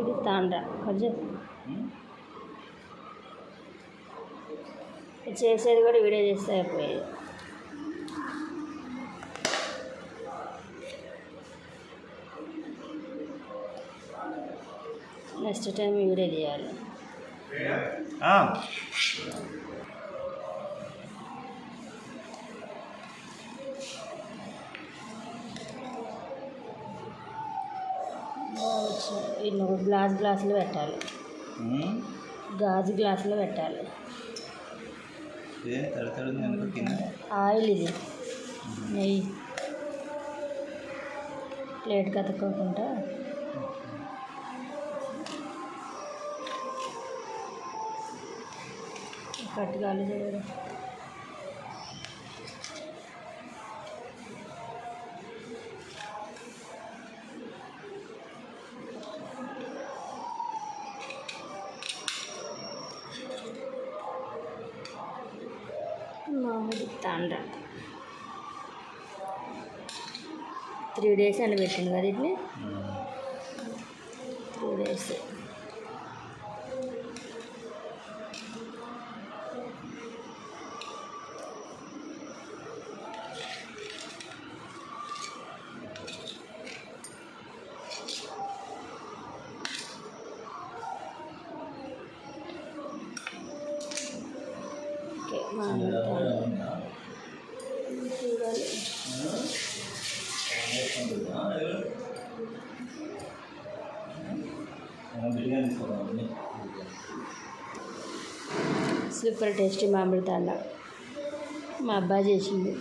ఇది తాండ్రా కొంచెం. చేసేది కూడా వీడియో చేస్తే అయిపోయేది. నెక్స్ట్ టైం వీడియో చేయాలి ఇన్ని గ్లాస్ గ్లాసులు పెట్టాలి. గాజు గ్లాసులో పెట్టాలి. ఆయిల్ ఇది. నెయ్యి. ప్లేట్ కతుక్కోకుండా కట్టుకాలు చూడు తాండ్ర త్రీ డేస్ అని పెట్టింది కదా వీటిని త్రీ డేస్. సూపర్ టేస్టీ మామిడి తాండ్ర మా అబ్బాయి చేసింది